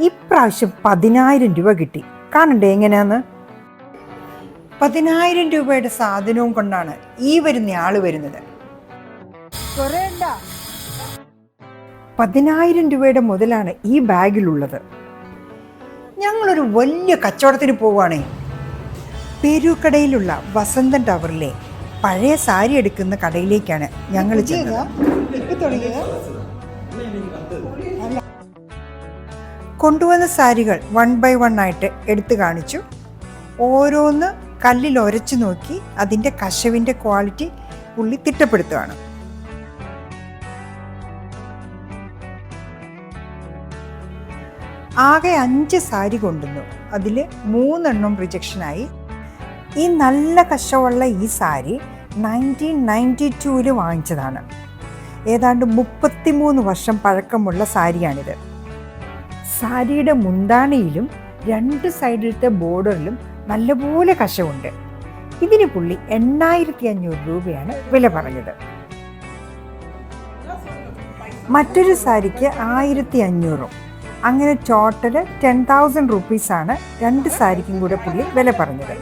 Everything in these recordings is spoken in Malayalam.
ഇപ്രാവശ്യം പതിനായിരം രൂപ കിട്ടി. കാണണ്ടേ എങ്ങനെയാന്ന്? പതിനായിരം രൂപയുടെ സാധനവും കൊണ്ടാണ് ഈ വരുന്ന ആൾ വരുന്നത്. പതിനായിരം രൂപയുടെ മുതലാണ് ഈ ബാഗിലുള്ളത്. ഞങ്ങളൊരു വലിയ കച്ചവടത്തിന് പോവുകയാണേ. പേരൂക്കടയിലുള്ള വസന്തൻ ടവറിലെ പഴയ സാരി എടുക്കുന്ന കടയിലേക്കാണ് ഞങ്ങൾ ചെന്നത്. കൊണ്ടുവന്ന സാരികൾ വൺ ബൈ വൺ ആയിട്ട് എടുത്തു കാണിച്ചു. ഓരോന്ന് കല്ലിൽ ഒരച്ചു നോക്കി അതിന്റെ കശവിന്റെ ക്വാളിറ്റി പുള്ളി തിട്ടപ്പെടുത്തുകയാണ് ആകെ അഞ്ച് സാരി കൊണ്ടുവന്നു. അതിൽ മൂന്നെണ്ണം റിജക്ഷനായി ഈ നല്ല കശമുള്ള ഈ സാരി നയന്റീൻ നയന്റി ടൂവിൽ വാങ്ങിച്ചതാണ്. ഏതാണ്ട് മുപ്പത്തിമൂന്ന് വർഷം പഴക്കമുള്ള സാരിയാണിത്. സാരിയുടെ മുന്താണിയിലും രണ്ട് സൈഡിലത്തെ ബോർഡറിലും നല്ലപോലെ കശമുണ്ട് ഇതിന് പുള്ളി എണ്ണായിരത്തി അഞ്ഞൂറ് രൂപയാണ് വില പറഞ്ഞത്. മറ്റൊരു സാരിക്ക് ആയിരത്തി അഞ്ഞൂറും അങ്ങനെ ടോട്ടൽ ടെൻ തൗസൻഡ് റുപ്പീസാണ് രണ്ട് സാരിക്കും കൂടെ പുള്ളി വില പറഞ്ഞത്.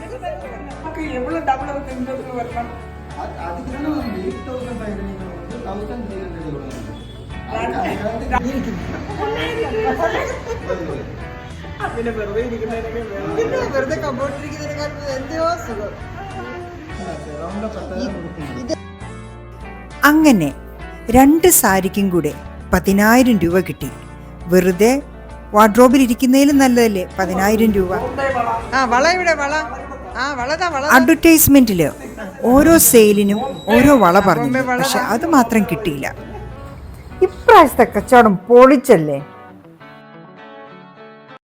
പിന്നെ വെറുതെ ഇരിക്കുന്നതിനൊക്കെ വേണം. വെറുതെ കമ്പോട്ടിരിക്കുന്നതിനെക്കാട്ടും എന്തെയോ സുഖം. അങ്ങനെ രണ്ട് സാരിക്കും കൂടെ പതിനായിരം രൂപ കിട്ടി. വെറുതെ വാർഡ്രോബിൽ ഇരിക്കുന്നതിലും നല്ലതല്ലേ? പതിനായിരം രൂപ. ആ വള ഇവിടെ വള. ആ വളതാ വള അഡ്വർടൈസ്മെന്റിൽ ഓരോ സെയിലിനും ഓരോ വള പറഞ്ഞു പക്ഷെ അത് മാത്രം കിട്ടിയില്ല. ഇപ്രാവശ്യത്തെ കച്ചവടം പൊളിച്ചല്ലേ?